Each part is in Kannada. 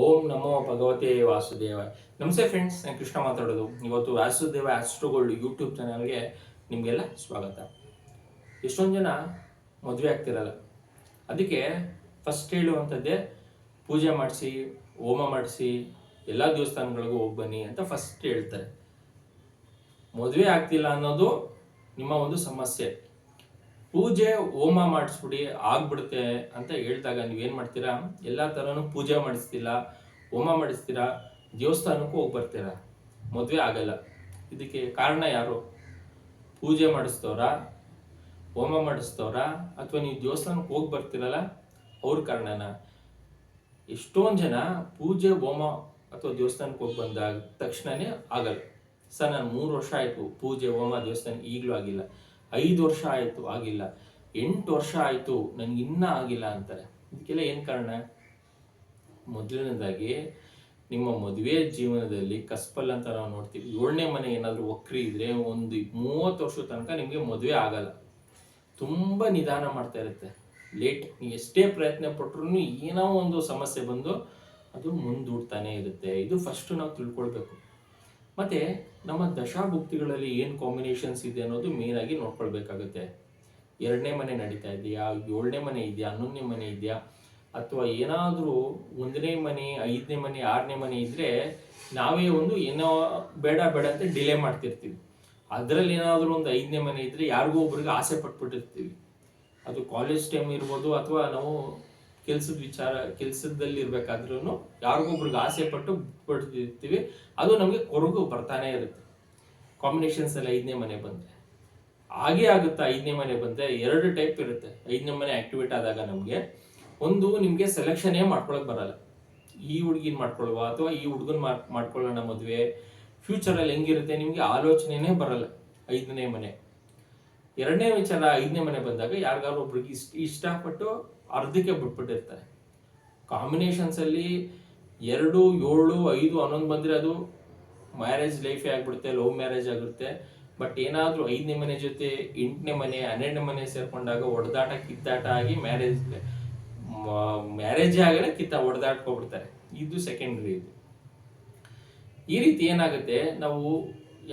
ಓಂ ನಮೋ ಭಗವತೆ ವಾಸುದೇವ ನಮಸ್ತೆ ಫ್ರೆಂಡ್ಸ್ ನಾನು ಕೃಷ್ಣ ಮಾತಾಡೋದು. ಇವತ್ತು ವಾಸುದೇವ ಆಸ್ಟ್ರೋಗೋಲ್ಡ್ ಯೂಟ್ಯೂಬ್ ಚಾನಲ್ಗೆ ನಿಮಗೆಲ್ಲ ಸ್ವಾಗತ. ಎಷ್ಟೊಂದು ಜನ ಮದುವೆ ಆಗ್ತಿರಲ್ಲ. ಅದಕ್ಕೆ ಫಸ್ಟ್ ಹೇಳುವಂಥದ್ದೇ ಪೂಜೆ ಮಾಡಿಸಿ, ಹೋಮ ಮಾಡಿಸಿ, ಎಲ್ಲ ದೇವಸ್ಥಾನಗಳಿಗೂ ಹೋಗಿ ಬನ್ನಿ ಅಂತ ಫಸ್ಟ್ ಹೇಳ್ತಾರೆ. ಮದುವೆ ಆಗ್ತಿಲ್ಲ ಅನ್ನೋದು ನಿಮ್ಮ ಒಂದು ಸಮಸ್ಯೆ. ಪೂಜೆ ಹೋಮ ಮಾಡಿಸ್ಬಿಡಿ, ಆಗ್ಬಿಡುತ್ತೆ ಅಂತ ಹೇಳಿದಾಗ ನೀವೇನು ಮಾಡ್ತೀರಾ? ಎಲ್ಲ ಥರನೂ ಪೂಜೆ ಮಾಡಿಸ್ತಿಲ್ಲ ಹೋಮ ಮಾಡಿಸ್ತೀರಾ, ದೇವಸ್ಥಾನಕ್ಕೂ ಹೋಗಿ ಬರ್ತೀರಾ? ಮದುವೆ ಆಗಲ್ಲ. ಇದಕ್ಕೆ ಕಾರಣ ಯಾರು? ಪೂಜೆ ಮಾಡಿಸ್ತವ್ರ ಹೋಮ ಮಾಡಿಸ್ತವ್ರ ಅಥವಾ ನೀವು ದೇವಸ್ಥಾನಕ್ಕೆ ಹೋಗಿ ಬರ್ತೀರಲ್ಲ? ಅವ್ರ ಕಾರಣನ. ಎಷ್ಟೊಂದು ಜನ ಪೂಜೆ, ಹೋಮ ಅಥವಾ ದೇವಸ್ಥಾನಕ್ಕೆ ಹೋಗಿ ಬಂದಾಗ ತಕ್ಷಣನೇ ಆಗಲ್ಲ. ಸರ್, ನಾನು ಮೂರು ವರ್ಷ ಆಯಿತು ಪೂಜೆ, ಹೋಮ ದೇವಸ್ಥಾನ ಈಗಲೂ ಆಗಿಲ್ಲ. ಐದು ವರ್ಷ ಆಯಿತು, ಆಗಿಲ್ಲ. ಎಂಟು ವರ್ಷ ಆಯಿತು ನನಗೆ ಇನ್ನೂ ಆಗಿಲ್ಲ ಅಂತಾರೆ. ಇದಕ್ಕೆಲ್ಲ ಏನು ಕಾರಣ? ಮೊದಲನೇದಾಗಿ, ನಿಮ್ಮ ಮದುವೆ ಜೀವನದಲ್ಲಿ ಕಸ್ಪಲ್ ಅಂತ ನಾವು ನೋಡ್ತೀವಿ. ಏಳನೇ ಮನೆ ಏನಾದರೂ ಒಕ್ರಿ ಇದ್ರೆ ಒಂದು ಮೂವತ್ತು ವರ್ಷದ ತನಕ ನಿಮಗೆ ಮದುವೆ ಆಗಲ್ಲ. ತುಂಬ ನಿಧಾನ ಮಾಡ್ತಾ ಇರುತ್ತೆ. ಲೇಟ್ ಎಷ್ಟೇ ಪ್ರಯತ್ನ ಪಟ್ಟರು ಏನೋ ಒಂದು ಸಮಸ್ಯೆ ಬಂದು ಅದು ಮುಂದೂಡ್ತಾನೆ ಇರುತ್ತೆ. ಇದು ಫಸ್ಟ್ ನಾವು ತಿಳ್ಕೊಳ್ಬೇಕು. ಮತ್ತೆ ನಮ್ಮ ದಶಾಭುಕ್ತಿಗಳಲ್ಲಿ ಏನು ಕಾಂಬಿನೇಷನ್ಸ್ ಇದೆ ಅನ್ನೋದು ಮೇನ್ ಆಗಿ ನೋಡ್ಕೊಳ್ಬೇಕಾಗುತ್ತೆ. ಎರಡನೇ ಮನೆ ನಡೀತಾ ಇದೆಯಾ? ಏಳನೇ ಮನೆ ಇದೆಯಾ? ಹನ್ನೊಂದನೇ ಮನೆ ಇದೆಯಾ? ಅಥವಾ ಏನಾದರೂ ಒಂದನೇ ಮನೆ, ಐದನೇ ಮನೆ, ಆರನೇ ಮನೆ ಇದ್ರೆ ನಾವೇ ಒಂದು ಏನೋ ಬೇಡ ಬೇಡ ಅಂತ ಡಿಲೇ ಮಾಡ್ತಿರ್ತೀವಿ. ಅದರಲ್ಲಿ ಏನಾದರೂ ಒಂದು ಐದನೇ ಮನೆ ಇದ್ರೆ ಯಾರಿಗೋ ಒಬ್ರಿಗೆ ಆಸೆ ಪಟ್ಬಿಟ್ಟಿರ್ತೀವಿ. ಅದು ಕಾಲೇಜ್ ಟೈಮ್ ಇರ್ಬೋದು ಅಥವಾ ನಾವು ಕೆಲ್ಸದ ವಿಚಾರ ಕೆಲ್ಸದಲ್ಲಿ ಇರ್ಬೇಕಾದ್ರೂ ಯಾರಿಗೊಬ್ರಿಗೆ ಆಸೆ ಪಟ್ಟು ಪಡ್ತಿರ್ತೀವಿ ಅದು ನಮಗೆ ಕೊರಗು ಬರ್ತಾನೆ ಇರುತ್ತೆ. ಕಾಂಬಿನೇಷನ್ಸ್ ಅಲ್ಲಿ ಐದನೇ ಮನೆ ಬಂದ್ರೆ. ಹಾಗೆ ಆಗುತ್ತಾ ಐದನೇ ಮನೆ ಬಂದ್ರೆ ಎರಡು ಟೈಪ್ ಇರುತ್ತೆ. ಐದನೇ ಮನೆ ಆಕ್ಟಿವೇಟ್ ಆದಾಗ ನಮಗೆ ಒಂದು ನಿಮಗೆ ಸೆಲೆಕ್ಷನೇ ಮಾಡ್ಕೊಳಕ್ ಬರಲ್ಲ. ಈ ಹುಡುಗಿನ ಮಾಡ್ಕೊಳ್ವಾ ಅಥವಾ ಈ ಹುಡುಗನ್ ಮಾಡ್ಕೊಳ್ಳೋಣ ಮದುವೆ. ಫ್ಯೂಚರಲ್ಲಿ ಹೆಂಗಿರುತ್ತೆ ನಿಮಗೆ ಆಲೋಚನೆನೇ ಬರಲ್ಲ ಐದನೇ ಮನೆ. ಎರಡನೇ ವಿಚಾರ ಐದನೇ ಮನೆ ಬಂದಾಗ ಯಾರಿಗಾರು ಒಬ್ರಿಗೆ ಇಷ್ಟ ಇಷ್ಟಪಟ್ಟು ಅರ್ಧಕ್ಕೆ ಬಿಟ್ಬಿಟ್ಟಿರ್ತಾರೆ. ಕಾಂಬಿನೇಷನ್ಸ್ ಅಲ್ಲಿ ಎರಡು, ಏಳು, ಐದು ಹನ್ನೊಂದು ಬಂದ್ರೆ ಅದು ಮ್ಯಾರೇಜ್ ಲೈಫೇ ಆಗಿಬಿಡುತ್ತೆ ಲವ್ ಮ್ಯಾರೇಜ್ ಆಗುತ್ತೆ ಬಟ್ ಏನಾದರೂ ಐದನೇ ಮನೆ ಜೊತೆ, ಎಂಟನೇ ಮನೆ, ಹನ್ನೆರಡನೇ ಮನೆ ಸೇರ್ಕೊಂಡಾಗ ಹೊಡೆದಾಟ ಕಿತ್ತಾಟ ಆಗಿ ಮ್ಯಾರೇಜ್ ಮ್ಯಾರೇಜೇ ಆಗಲೇ ಕಿತ್ತ ಹೊಡೆದಾಡ್ಕೊಬಿಡ್ತಾರೆ ಇದು ಸೆಕೆಂಡ್ರಿ ಇದು. ಈ ರೀತಿ ಏನಾಗುತ್ತೆ, ನಾವು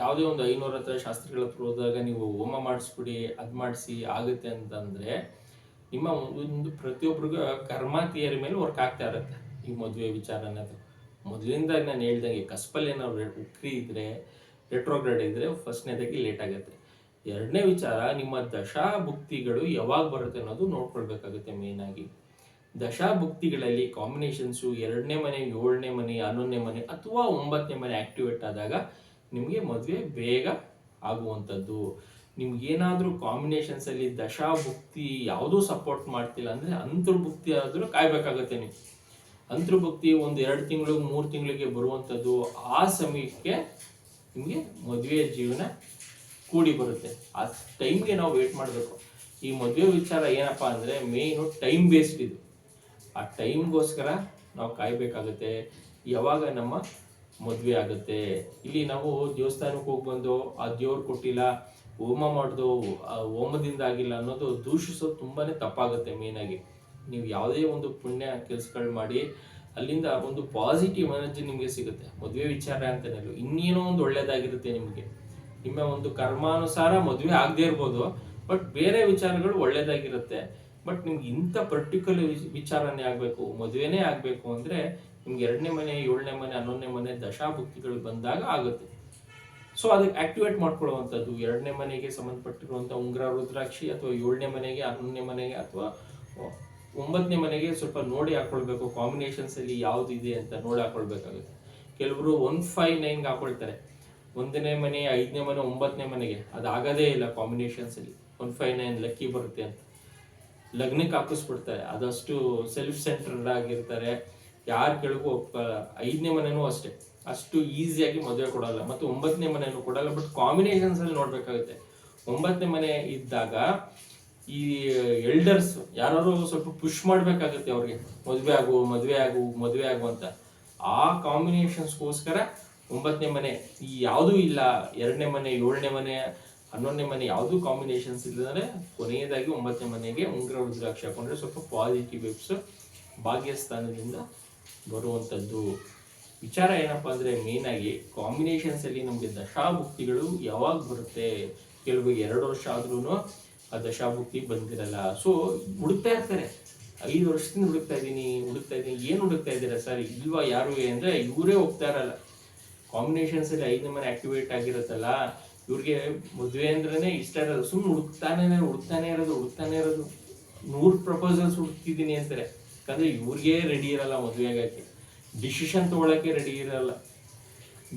ಯಾವುದೇ ಒಂದು ಐನೂರ ಹತ್ರ ಶಾಸ್ತ್ರಿಗಳ ಹತ್ರ ಹೋದಾಗ ನೀವು ಹೋಮ ಮಾಡಿಸ್ಬಿಡಿ, ಅದು ಮಾಡಿಸಿ, ಆಗುತ್ತೆ ಅಂತಂದ್ರೆ ನಿಮ್ಮ ಒಂದು ಪ್ರತಿಯೊಬ್ಬರಿಗೂ ಕರ್ಮ ಥಿಯರಿ ಮೇಲೆ ವರ್ಕ್ ಆಗ್ತಾ ಇರುತ್ತೆ ಈ ಮದುವೆ ವಿಚಾರ ಅನ್ನೋದು. ಮೊದಲಿಂದ ನಾನು ಹೇಳ್ದಂಗೆ ಕಸ್ಪಲ್ ಏನಾದ್ರು ಉಕ್ರಿ ಇದ್ರೆ ರೆಟ್ರೋಗ್ರೇಡ್ ಇದ್ರೆ ಫಸ್ಟ್ನೇದಾಗಿ ಲೇಟ್ ಆಗುತ್ತೆ. ಎರಡನೇ ವಿಚಾರ ನಿಮ್ಮ ದಶಾಭುಕ್ತಿಗಳು ಯಾವಾಗ ಬರುತ್ತೆ ಅನ್ನೋದು ನೋಡ್ಕೊಳ್ಬೇಕಾಗುತ್ತೆ ಮೇನ್ ಆಗಿ. ದಶಾಭುಕ್ತಿಗಳಲ್ಲಿ ಕಾಂಬಿನೇಷನ್ಸು ಎರಡನೇ ಮನೆ, ಏಳನೇ ಮನೆ, ಹನ್ನೊಂದನೇ ಮನೆ ಅಥವಾ ಒಂಬತ್ತನೇ ಮನೆ ಆಕ್ಟಿವೇಟ್ ಆದಾಗ ನಿಮಗೆ ಮದುವೆ ಬೇಗ ಆಗುವಂಥದ್ದು. ನಿಮ್ಗೆ ಕಾಂಬಿನೇಷನ್ಸಲ್ಲಿ ದಶಾಭುಕ್ತಿ ಯಾವುದೂ ಸಪೋರ್ಟ್ ಮಾಡ್ತಿಲ್ಲ ಅಂದ್ರೆ ಅಂತರ್ಭುಕ್ತಿ ಆದರೂ ಕಾಯ್ಬೇಕಾಗತ್ತೆ ನೀವು. ಅಂತರ್ಭುಕ್ತಿ ಒಂದು ಎರಡು ತಿಂಗಳು ಮೂರು ತಿಂಗಳಿಗೆ ಬರುವಂಥದ್ದು ಆ ಸಮಯಕ್ಕೆ ನಿಮಗೆ ಮದುವೆಯ ಜೀವನ ಕೂಡಿ ಬರುತ್ತೆ. ಆ ಟೈಮ್ಗೆ ನಾವು ವೇಟ್ ಮಾಡಬೇಕು. ಈ ಮದುವೆ ವಿಚಾರ ಏನಪ್ಪಾ ಅಂದ್ರೆ ಮೇಯ್ನು ಟೈಮ್ ಬೇಸ್ಡ್ ಇದು. ಆ ಟೈಮ್ಗೋಸ್ಕರ ನಾವು ಕಾಯಬೇಕಾಗುತ್ತೆ. ಯಾವಾಗ ನಮ್ಮ ಮದುವೆ ಆಗುತ್ತೆ. ಇಲ್ಲಿ ನಾವು ದೇವಸ್ಥಾನಕ್ಕೆ ಹೋಗಿ ಬಂದು ಆ ದೇವ್ರು ಕೊಟ್ಟಿಲ್ಲ ಹೋಮ ಮಾಡೋದು, ಆ ಹೋಮದಿಂದ ಆಗಿಲ್ಲ ಅನ್ನೋದು ದೂಷಿಸೋದು ತುಂಬಾ ತಪ್ಪಾಗುತ್ತೆ ಮೇನ್ ಆಗಿ. ನೀವು ಯಾವುದೇ ಒಂದು ಪುಣ್ಯ ಕೆಲಸಗಳು ಮಾಡಿ, ಅಲ್ಲಿಂದ ಒಂದು ಪಾಸಿಟಿವ್ ಎನರ್ಜಿ ನಿಮಗೆ ಸಿಗುತ್ತೆ. ಮದುವೆ ವಿಚಾರ ಅಂತಾನೆ. ಇನ್ನೇನೋ ಒಂದು ಒಳ್ಳೇದಾಗಿರುತ್ತೆ ನಿಮಗೆ. ನಿಮ್ಮ ಒಂದು ಕರ್ಮಾನುಸಾರ ಮದುವೆ ಆಗದೇ ಇರ್ಬೋದು ಬಟ್ ಬೇರೆ ವಿಚಾರಗಳು ಒಳ್ಳೇದಾಗಿರುತ್ತೆ. ಬಟ್ ನಿಮ್ಗೆ ಇಂಥ ಪರ್ಟಿಕ್ಯುಲರ್ ವಿಚಾರನೇ ಆಗಬೇಕು, ಮದುವೆನೇ ಆಗಬೇಕು ಅಂದರೆ ನಿಮ್ಗೆ ಎರಡನೇ ಮನೆ, ಏಳನೇ ಮನೆ, ಹನ್ನೊಂದನೇ ಮನೆ ದಶಾಭುಕ್ತಿಗಳು ಬಂದಾಗ ಆಗುತ್ತೆ. ಸೊ ಅದಕ್ಕೆ ಆಕ್ಟಿವೇಟ್ ಮಾಡ್ಕೊಳ್ಳುವಂಥದ್ದು. ಎರಡನೇ ಮನೆಗೆ ಸಂಬಂಧಪಟ್ಟಿರುವಂಥ ಉಂಗ್ರ, ರುದ್ರಾಕ್ಷಿ ಅಥವಾ ಏಳನೇ ಮನೆಗೆ, ಹನ್ನೊಂದನೇ ಮನೆಗೆ ಅಥವಾ ಒಂಬತ್ತನೇ ಮನೆಗೆ ಸ್ವಲ್ಪ ನೋಡಿ ಹಾಕೊಳ್ಬೇಕು. ಕಾಂಬಿನೇಷನ್ಸ್ ಅಲ್ಲಿ ಯಾವ್ದು ಇದೆ ಅಂತ ನೋಡಿ ಹಾಕೊಳ್ಬೇಕಾಗುತ್ತೆ. ಕೆಲವರು ಒನ್ ಫೈವ್ ನೈನ್ಗೆ ಹಾಕೊಳ್ತಾರೆ. ಒಂದನೇ ಮನೆ, ಐದನೇ ಮನೆ, ಒಂಬತ್ತನೇ ಮನೆಗೆ. ಅದು ಆಗೋದೇ ಇಲ್ಲ ಕಾಂಬಿನೇಷನ್ಸ್ ಅಲ್ಲಿ. ಒನ್ ಫೈವ್ ನೈನ್ ಲಕ್ಕಿ ಬರುತ್ತೆ ಅಂತ. ಲಗ್ನಕ್ಕೆ ಹಾಕಿಸ್ಬಿಡ್ತಾರೆ. ಅದಷ್ಟು ಸೆಲ್ಫ್ ಸೆಂಟರ್ಡ್ ಆಗಿರ್ತಾರೆ. ಯಾರು ಕೆಳಗೂ ಒಪ್ಪ, ಐದನೇ ಮನೆನೂ ಅಷ್ಟೇ. ಅಷ್ಟು ಈಸಿಯಾಗಿ ಮದುವೆ ಕೊಡಲ್ಲ. ಮತ್ತು ಒಂಬತ್ತನೇ ಮನೆನೂ ಕೊಡಲ್ಲ. ಬಟ್ ಕಾಂಬಿನೇಷನ್ಸ್ ಅಲ್ಲಿ ನೋಡ್ಬೇಕಾಗುತ್ತೆ. ಒಂಬತ್ತನೇ ಮನೆ ಇದ್ದಾಗ ಈ ಎಲ್ಡರ್ಸ್ ಯಾರು ಸ್ವಲ್ಪ ಪುಷ್ ಮಾಡ್ಬೇಕಾಗುತ್ತೆ ಅವ್ರಿಗೆ. ಮದುವೆ ಆಗು ಮದುವೆ ಆಗು ಮದುವೆ ಆಗು ಅಂತ. ಆ ಕಾಂಬಿನೇಷನ್ಸ್ಗೋಸ್ಕರ ಒಂಬತ್ತನೇ ಮನೆ ಈ ಯಾವುದೂ ಇಲ್ಲ. ಎರಡನೇ ಮನೆ, ಏಳನೇ ಮನೆ, ಹನ್ನೊಂದನೇ ಮನೆ ಯಾವುದೂ ಕಾಂಬಿನೇಷನ್ಸ್ ಇಲ್ಲದ್ರೆ ಕೊನೆಯದಾಗಿ ಒಂಬತ್ತನೇ ಮನೆಗೆ ಉಂಗ್ರ, ರುದ್ರಾಕ್ಷಿ ಹಾಕೊಂಡ್ರೆ ಸ್ವಲ್ಪ ಪಾಸಿಟಿವ್ ವೆಬ್ಸ್ ಭಾಗ್ಯಸ್ಥಾನದಿಂದ ಬರುವಂಥದ್ದು. ವಿಚಾರ ಏನಪ್ಪ ಅಂದರೆ ಮೇಯ್ನಾಗಿ ಕಾಂಬಿನೇಷನ್ಸಲ್ಲಿ ನಮಗೆ ದಶಾಭುಕ್ತಿಗಳು ಯಾವಾಗ ಬರುತ್ತೆ? ಕೆಲವು ಎರಡು ವರ್ಷ ಆದ್ರೂ ಆ ದಶಾಭುಕ್ತಿ ಬಂದಿರಲ್ಲ. ಸೊ ಹುಡುಕ್ತಾ ಇರ್ತಾರೆ. ಐದು ವರ್ಷದಿಂದ ಹುಡುಕ್ತಾ ಇದ್ದೀನಿ ಹುಡುಕ್ತಾ ಇದ್ದೀನಿ. ಏನು ಹುಡುಕ್ತಾ ಇದ್ದೀರಾ ಸರ್? ಇಲ್ವಾ ಯಾರು ಅಂದರೆ ಇವರೇ ಹೋಗ್ತಾ ಇರಲ್ಲ. ಕಾಂಬಿನೇಷನ್ಸ್ ಅಲ್ಲಿ ಐದು ಮನೆ ಆಕ್ಟಿವೇಟ್ ಆಗಿರುತ್ತಲ್ಲ, ಇವ್ರಿಗೆ ಮದುವೆ ಅಂದ್ರೇ ಇಷ್ಟ ಇರೋದು. ಸುಮ್ಮನೆ ಹುಡುಕ್ತಾನೆ ಹುಡುಕ್ತಾನೆ ಇರೋದು ಹುಡುಕ್ತಾನೆ ಇರೋದು. ನೂರು ಪ್ರಪೋಸಲ್ಸ್ ಹುಡುಕ್ತಿದ್ದೀನಿ ಅಂತಾರೆ. ಯಾಕಂದರೆ ಇವ್ರಿಗೆ ರೆಡಿ ಇರಲ್ಲ ಮದುವೆ ಆಗಕ್ಕೆ. ಡಿಸಿಷನ್ ತೊಗೊಳಕ್ಕೆ ರೆಡಿ ಇರಲ್ಲ.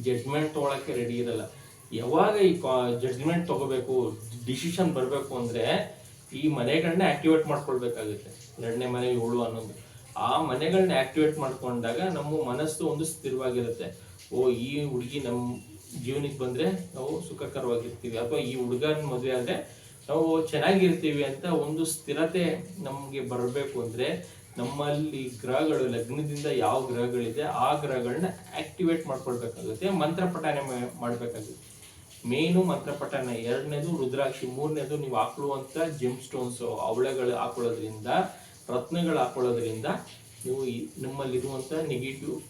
ಜಡ್ಜ್ಮೆಂಟ್ ತೊಗೊಳಕ್ಕೆ ರೆಡಿ ಇರಲ್ಲ. ಯಾವಾಗ ಈ ಜಡ್ಜ್ಮೆಂಟ್ ತಗೋಬೇಕು ಡಿಸಿಷನ್ ಬರಬೇಕು ಅಂದರೆ ಈ ಮನೆಗಳನ್ನ ಆಕ್ಟಿವೇಟ್ ಮಾಡ್ಕೊಳ್ಬೇಕಾಗುತ್ತೆ. ಎರಡನೇ ಮನೆ ಏಳು ಅನ್ನೋದು. ಆ ಮನೆಗಳನ್ನ ಆಕ್ಟಿವೇಟ್ ಮಾಡ್ಕೊಂಡಾಗ ನಮ್ಮ ಮನಸ್ಸು ಒಂದು ಸ್ಥಿರವಾಗಿರುತ್ತೆ. ಓ, ಈ ಹುಡುಗಿ ನಮ್ಮ ಜೀವನಕ್ಕೆ ಬಂದರೆ ನಾವು ಸುಖಕರವಾಗಿರ್ತೀವಿ. ಅಥವಾ ಈ ಹುಡುಗನ ಮದುವೆ ಆದರೆ ನಾವು ಚೆನ್ನಾಗಿರ್ತೀವಿ ಅಂತ ಒಂದು ಸ್ಥಿರತೆ ನಮಗೆ ಬರಬೇಕು ಅಂದ್ರೆ ನಮ್ಮಲ್ಲಿ ಗ್ರಹಗಳು, ಲಗ್ನದಿಂದ ಯಾವ ಗ್ರಹಗಳಿದೆ, ಆ ಗ್ರಹಗಳನ್ನ ಆಕ್ಟಿವೇಟ್ ಮಾಡ್ಕೊಳ್ಬೇಕಾಗುತ್ತೆ ಮಂತ್ರ ಮಾಡ್ಬೇಕಾಗುತ್ತೆ. ಮೇನು ಮಂತ್ರ ಎರಡನೇದು, ರುದ್ರಾಕ್ಷಿ ಮೂರನೇದು, ನೀವು ಹಾಕೊಳ್ಳುವಂತ ಜಿಮ್ ಸ್ಟೋನ್ಸ್ ಅವಳೆಗಳು ಹಾಕೊಳ್ಳೋದ್ರಿಂದ, ರತ್ನಗಳು ಹಾಕೊಳ್ಳೋದ್ರಿಂದ ನೀವು ನಮ್ಮಲ್ಲಿರುವಂಥ ನೆಗೆಟಿವ್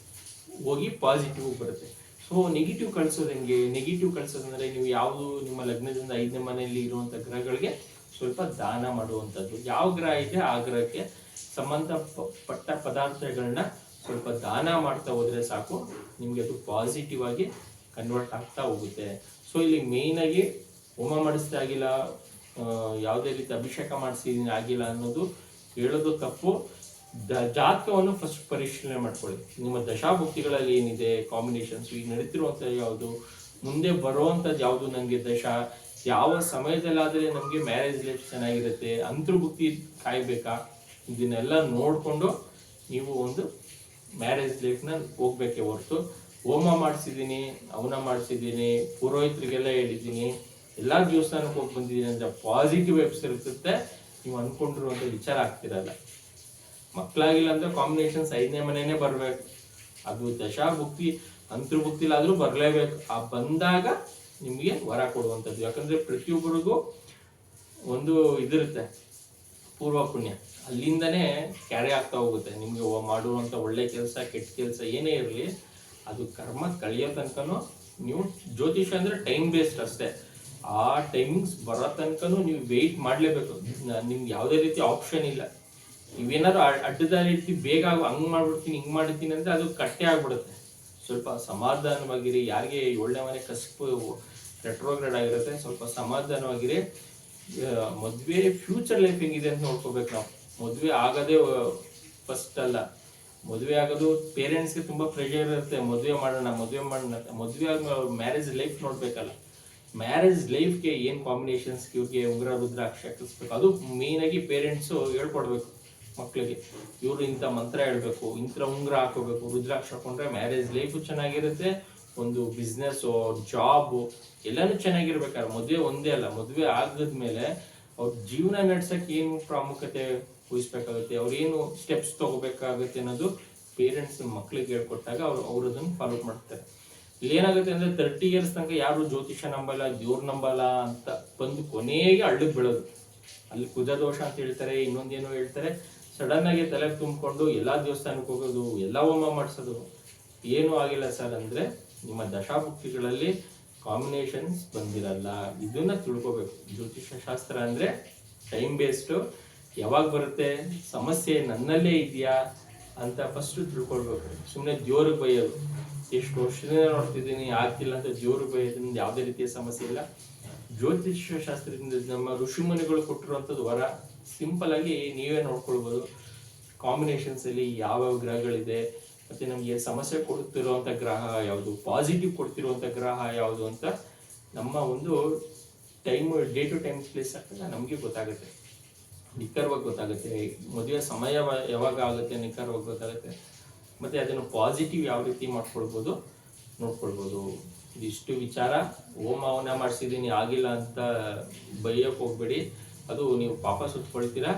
ಹೋಗಿ ಪಾಸಿಟಿವ್ ಬರುತ್ತೆ. ಸೊ ನೆಗೆಟಿವ್ ಕಳಿಸೋದು ಹೆಂಗೆ? ನೆಗೆಟಿವ್ ಕಳಿಸೋದಂದ್ರೆ ನೀವು ಯಾವುದು ನಿಮ್ಮ ಲಗ್ನದಿಂದ ಐದನೇ ಮನೆಯಲ್ಲಿ ಇರುವಂತ ಗ್ರಹಗಳಿಗೆ ಸ್ವಲ್ಪ ದಾನ ಮಾಡುವಂಥದ್ದು. ಯಾವ ಗ್ರಹ ಇದೆ ಆ ಗ್ರಹಕ್ಕೆ ಸಂಬಂಧಪಟ್ಟ ಪದಾರ್ಥಗಳನ್ನ ಸ್ವಲ್ಪ ದಾನ ಮಾಡ್ತಾ ಹೋದ್ರೆ ಸಾಕು, ನಿಮಗೆ ಅದು ಪಾಸಿಟಿವ್ ಆಗಿ ಕನ್ವರ್ಟ್ ಆಗ್ತಾ ಹೋಗುತ್ತೆ. ಸೊ ಇಲ್ಲಿ ಮೇಯ್ನಾಗಿ ಆಗಿ ಹೋಮ ಮಾಡಿಸ್ತಾ ಆಗಿಲ್ಲ ಯಾವುದೇ ರೀತಿ ಅಭಿಷೇಕ ಮಾಡಿಸಿದೀನಿ ಆಗಿಲ್ಲ ಅನ್ನೋದು ಹೇಳೋದು ತಪ್ಪು. ದ- ಜಾತಕವನ್ನು ಫಸ್ಟ್ ಪರಿಶೀಲನೆ ಮಾಡ್ಕೊಳ್ಳಿ. ನಿಮ್ಮ ದಶಾಭುಕ್ತಿಗಳಲ್ಲಿ ಏನಿದೆ ಕಾಂಬಿನೇಷನ್ಸ್ ಈಗ ನಡೀತಿರುವಂಥ ಯಾವುದು, ಮುಂದೆ ಬರುವಂಥದ್ದು ಯಾವುದು ನನಗೆ ದಶ, ಯಾವ ಸಮಯದಲ್ಲಾದರೆ ನಮಗೆ ಮ್ಯಾರೇಜ್ ಲೈಫ್ ಚೆನ್ನಾಗಿರುತ್ತೆ ಅಂತರ್ಭುಕ್ತಿ ಕಾಯ್ಬೇಕಾ? ಇದನ್ನೆಲ್ಲ ನೋಡಿಕೊಂಡು ನೀವು ಒಂದು ಮ್ಯಾರೇಜ್ ಲೈಫ್ನ ಹೋಗ್ಬೇಕೆ ಹೊರತು ಹೋಮ ಮಾಡಿಸಿದ್ದೀನಿ ಅವನ ಮಾಡಿಸಿದ್ದೀನಿ, ಪುರೋಹಿತರಿಗೆಲ್ಲ ಹೇಳಿದ್ದೀನಿ, ಎಲ್ಲ ದೇವಸ್ಥಾನಕ್ಕೆ ಹೋಗಿ ಬಂದಿದ್ದೀನಿ ಅಂತ ಪಾಸಿಟಿವ್ ವೆಬ್ಸ್ ಇರುತ್ತೆ. ನೀವು ಅಂದ್ಕೊಂಡಿರುವಂಥ ವಿಚಾರ ಆಗ್ತಿರಲ್ಲ. ಮಕ್ಕಳಾಗಿಲ್ಲ ಅಂದರೆ ಕಾಂಬಿನೇಷನ್ಸ್ ಐದನೇ ಮನೆನೇ ಬರಬೇಕು. ಅದು ದಶಾಭುಕ್ತಿ, ಅಂತರ್ಭುಕ್ತಿಲಾದರೂ ಬರಲೇಬೇಕು. ಆ ಬಂದಾಗ ನಿಮಗೆ ವರ ಕೊಡುವಂಥದ್ದು. ಯಾಕಂದ್ರೆ ಪ್ರತಿಯೊಬ್ಬರಿಗೂ ಒಂದು ಇದಿರುತ್ತೆ. ಪೂರ್ವ ಪುಣ್ಯ ಅಲ್ಲಿಂದನೇ ಕ್ಯಾರಿ ಆಗ್ತಾ ಹೋಗುತ್ತೆ. ನಿಮಗೆ ಮಾಡುವಂಥ ಒಳ್ಳೆ ಕೆಲಸ, ಕೆಟ್ಟ ಕೆಲಸ ಏನೇ ಇರಲಿ, ಅದು ಕರ್ಮ ಕಳೆಯೋ ತನಕನೂ ನೀವು ಜ್ಯೋತಿಷ ಅಂದರೆ ಟೈಮ್ ಬೇಸ್ಡ್ ಅಷ್ಟೇ. ಆ ಟೈಮಿಂಗ್ಸ್ ಬರೋ ತನಕನೂ ನೀವು ವೆಯ್ಟ್ ಮಾಡಲೇಬೇಕು. ನಿಮ್ಗೆ ಯಾವುದೇ ರೀತಿ ಆಪ್ಷನ್ ಇಲ್ಲ. ನೀವೇನಾದ್ರು ಅಡ್ಡದಾರಿ ರೀತಿ ಬೇಗ ಹಂಗೆ ಮಾಡ್ಬಿಡ್ತೀನಿ, ಹಿಂಗೆ ಮಾಡ್ತೀನಿ ಅಂದ್ರೆ ಅದು ಕಟ್ಟೆ ಆಗ್ಬಿಡುತ್ತೆ. ಸ್ವಲ್ಪ ಸಮಾಧಾನವಾಗಿರಿ. ಯಾರಿಗೆ ಒಳ್ಳೆ ಮನೆ ಕಸಪು ರೆಟ್ರೋಗ್ರೇಡ್ ಆಗಿರುತ್ತೆ, ಸ್ವಲ್ಪ ಸಮಾಧಾನವಾಗಿರಿ. ಮದ್ವೆ ಫ್ಯೂಚರ್ ಲೈಫ್ ಹೆಂಗಿದೆ ಅಂತ ನೋಡ್ಕೋಬೇಕು ನಾವು. ಮದುವೆ ಆಗೋದೇ ಫಸ್ಟ್ ಅಲ್ಲ. ಮದುವೆ ಆಗೋದು ಪೇರೆಂಟ್ಸ್ಗೆ ತುಂಬಾ ಪ್ರೆಷರ್ ಇರುತ್ತೆ. ಮದುವೆ ಮಾಡೋಣ ಮದುವೆ ಮಾಡೋಣ ಮದುವೆ ಆಗ ಮ್ಯಾರೇಜ್ ಲೈಫ್ ನೋಡ್ಬೇಕಲ್ಲ. ಮ್ಯಾರೇಜ್ ಲೈಫ್ಗೆ ಏನು ಕಾಂಬಿನೇಷನ್ಸ್ ಇವ್ರಿಗೆ ಉಂಗುರ ರುದ್ರಾಕ್ಷ ಹಾಕಿಸ್ಬೇಕು ಅದು ಮೇನ್ ಆಗಿ ಪೇರೆಂಟ್ಸು ಹೇಳ್ಕೊಡ್ಬೇಕು ಮಕ್ಕಳಿಗೆ ಇವರು ಇಂಥ ಮಂತ್ರ ಹೇಳ್ಬೇಕು ಇಂಥ ಉಂಗ್ರ ಹಾಕೋಬೇಕು. ರುದ್ರಾಕ್ಷ ಹಾಕೊಂಡ್ರೆ ಮ್ಯಾರೇಜ್ ಲೈಫು ಚೆನ್ನಾಗಿರುತ್ತೆ. ಒಂದು ಬಿಸ್ನೆಸ್ಸು ಜಾಬು ಎಲ್ಲಾನು ಚೆನ್ನಾಗಿರ್ಬೇಕಾದ್ರೆ ಮದುವೆ ಒಂದೇ ಅಲ್ಲ, ಮದುವೆ ಆಗದ್ಮೇಲೆ ಅವ್ರ ಜೀವನ ನಡ್ಸಕ್ಕೆ ಏನು ಪ್ರಾಮುಖ್ಯತೆ ವಹಿಸ್ಬೇಕಾಗುತ್ತೆ ಅವ್ರೇನು ಸ್ಟೆಪ್ಸ್ ತಗೋಬೇಕಾಗುತ್ತೆ ಅನ್ನೋದು ಪೇರೆಂಟ್ಸ್ ಮಕ್ಳಿಗೆ ಹೇಳ್ಕೊಟ್ಟಾಗ ಅವ್ರು ಅವ್ರು ಅದನ್ನು ಫಾಲೋ ಮಾಡ್ತಾರೆ. ಇಲ್ಲಿ ಏನಾಗುತ್ತೆ ಅಂದ್ರೆ ತರ್ಟಿ ಇಯರ್ಸ್ ತನಕ ಯಾರು ಜ್ಯೋತಿಷ ನಂಬಲ್ಲ, ದೇವ್ರ ನಂಬಲ್ಲ ಅಂತ ಬಂದು ಕೊನೆಗೆ ಹಳ್ಳಕ್ ಬೀಳೋದು. ಅಲ್ಲಿ ಕುಜ ದೋಷ ಅಂತ ಹೇಳ್ತಾರೆ, ಇನ್ನೊಂದೇನೋ ಹೇಳ್ತಾರೆ. ಸಡನ್ ಆಗಿ ತಲೆಗೆ ತುಂಬಿಕೊಂಡು ಎಲ್ಲಾ ದೇವಸ್ಥಾನಕ್ಕೆ ಹೋಗೋದು, ಎಲ್ಲ ಹೋಮ ಮಾಡಿಸೋದು, ಏನು ಆಗಿಲ್ಲ ಸರ್ ಅಂದ್ರೆ ನಿಮ್ಮ ದಶಾಭುಕ್ತಿಗಳಲ್ಲಿ ಕಾಂಬಿನೇಷನ್ಸ್ ಬಂದಿರಲ್ಲ. ಇದನ್ನ ತಿಳ್ಕೋಬೇಕು. ಜ್ಯೋತಿಷ್ಯ ಶಾಸ್ತ್ರ ಅಂದ್ರೆ ಟೈಮ್ ಬೇಸ್ಡ್ ಯಾವಾಗ ಬರುತ್ತೆ? ಸಮಸ್ಯೆ ನನ್ನಲ್ಲೇ ಇದೆಯಾ? ಅಂತ ಫಸ್ಟ್ ತಿಳ್ಕೊಳ್ಬೇಕು. ಸುಮ್ಮನೆ ದೇವ್ರಿಗೆ ಬೈಯೋದು. ಎಷ್ಟು ವರ್ಷದಿಂದ ನೋಡ್ತಿದ್ದೀನಿ, ಆಗ್ತಿಲ್ಲ ಅಂತ ದೇವ್ರಿಗೆ ಬೈಯೋದ್ರಿಂದ ಯಾವುದೇ ರೀತಿಯ ಸಮಸ್ಯೆ ಇಲ್ಲ. ಜ್ಯೋತಿಷ್ಯ ಶಾಸ್ತ್ರದಿಂದ ನಮ್ಮ ಋಷಿಮುನಿಗಳು ಕೊಟ್ಟಿರುವಂಥದ್ದು ವರ. ಸಿಂಪಲ್ ಆಗಿ ನೀವೇ ನೋಡ್ಕೊಳ್ಬೋದು. ಕಾಂಬಿನೇಷನ್ಸ್ ಅಲ್ಲಿ ಯಾವ್ಯಾವ ಗ್ರಹಗಳಿದೆ? ಮತ್ತೆ ನಮಗೆ ಸಮಸ್ಯೆ ಕೊಡ್ತಿರುವಂತ ಗ್ರಹ ಯಾವುದು? ಪಾಸಿಟಿವ್ ಕೊಡ್ತಿರುವಂತ ಗ್ರಹ ಯಾವುದು ಅಂತ ನಮ್ಮ ಒಂದು time day to time place ಆಗ್ತದೆ, ನಮಗೆ ಗೊತ್ತಾಗುತ್ತೆ. ನಿಖರವಾಗಿ ಗೊತ್ತಾಗುತ್ತೆ. ಮದುವೆ ಸಮಯ ಯಾವಾಗ ಆಗುತ್ತೆ ನಿಖರವಾಗಿ ಗೊತ್ತಾಗುತ್ತೆ. ಮತ್ತೆ ಅದನ್ನು ಪಾಸಿಟಿವ್ ಯಾವ ರೀತಿ ಮಾಡ್ಕೊಳ್ಬೋದು? ನೋಡ್ಕೊಳ್ಬೋದು. ಇದಿಷ್ಟು ವಿಚಾರ. ಹೋಮ ಹವನ ಮಾಡಿಸಿದ್ದೀನಿ, ಆಗಿಲ್ಲ ಅಂತ ಬೈಯಕ್ಕೆ ಹೋಗ್ಬೇಡಿ. ಅದು ನೀವು ಪಾಪ ಸುತ್ಕೊಳ್ತೀರಾ?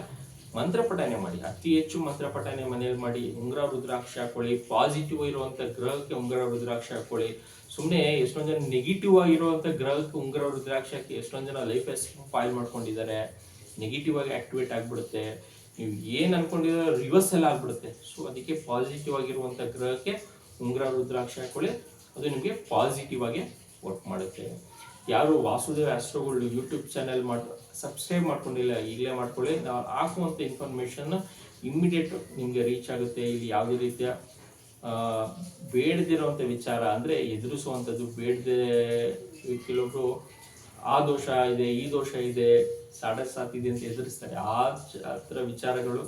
ಮಂತ್ರ ಪಠನೆ ಮಾಡಿ, ಅತಿ ಹೆಚ್ಚು ಮಂತ್ರ ಪಠನೆ ಮನೆಯಲ್ಲಿ ಮಾಡಿ, ಉಂಗುರ ರುದ್ರಾಕ್ಷ ಹಾಕೊಳ್ಳಿ ಪಾಸಿಟಿವ್ ಇರುವಂತ ಗ್ರಹಕ್ಕೆ ಉಂಗುರ ರುದ್ರಾಕ್ಷ ಹಾಕೊಳ್ಳಿ ಸುಮ್ಮನೆ ಎಷ್ಟೊಂದು ಜನ ನೆಗೆಟಿವ್ ಆಗಿರುವಂತ ಗ್ರಹಕ್ಕೆ ಉಂಗುರ ರುದ್ರಾಕ್ಷ ಹಾಕಿ ಎಷ್ಟೊಂದು ಜನ ಲೈಫ್ ಫೈಲ್ ಮಾಡ್ಕೊಂಡಿದ್ದಾರೆ. ನೆಗೆಟಿವ್ ಆಗಿ ಆಕ್ಟಿವೇಟ್ ಆಗ್ಬಿಡುತ್ತೆ. ನೀವು ಏನು ಅನ್ಕೊಂಡಿರೋ ರಿವರ್ಸ್ ಎಲ್ಲ ಆಗ್ಬಿಡುತ್ತೆ. ಸೊ ಅದಕ್ಕೆ ಪಾಸಿಟಿವ್ ಆಗಿರುವಂಥ ಗ್ರಹಕ್ಕೆ ಉಂಗುರ ರುದ್ರಾಕ್ಷ ಹಾಕೊಳ್ಳಿ ಅದು ನಿಮಗೆ ಪಾಸಿಟಿವ್ ಆಗಿ ವರ್ಕ್ ಮಾಡುತ್ತೆ. ಯಾರು ವಾಸುದೇವ ಆಸ್ಟ್ರೋಗಳು ಯೂಟ್ಯೂಬ್ ಚಾನೆಲ್ ಮಾಡಿ ಸಬ್ಸ್ಕ್ರೈಬ್ ಮಾಡ್ಕೊಂಡಿಲ್ಲ ಈಗಲೇ ಮಾಡ್ಕೊಳ್ಳಿ. ನಾವು ಹಾಕುವಂಥ ಇನ್ಫಾರ್ಮೇಷನ್ ಇಮ್ಮಿಡಿಯೇಟ್ ನಿಮಗೆ ರೀಚ್ ಆಗುತ್ತೆ. ಇಲ್ಲಿ ಯಾವುದೇ ರೀತಿಯ ಆ, ಬೇಡದಿರೋಂಥ ವಿಚಾರ ಅಂದರೆ ಎದುರಿಸುವಂಥದ್ದು ಬೇಡದೆ ಕೆಲವೊಬ್ರು ಆ ದೋಷ ಇದೆ ಈ ದೋಷ ಇದೆ ಸಾಡೆ ಸಾತ್ ಇದೆ ಅಂತ ಎದುರಿಸ್ತಾರೆ. ಆ ಥರ ವಿಚಾರಗಳು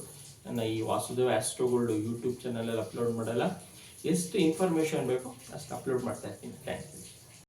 ನನ್ನ ಈ ವಾಸುದೇವ ಆಸ್ಟ್ರೋಗಳು ಯೂಟ್ಯೂಬ್ ಚಾನಲಲ್ಲಿ ಅಪ್ಲೋಡ್ ಮಾಡಲ್ಲ. ಎಷ್ಟು ಇನ್ಫಾರ್ಮೇಷನ್ ಬೇಕೋ ಅಷ್ಟು ಅಪ್ಲೋಡ್ ಮಾಡ್ತಾ ಇರ್ತೀನಿ. Thank you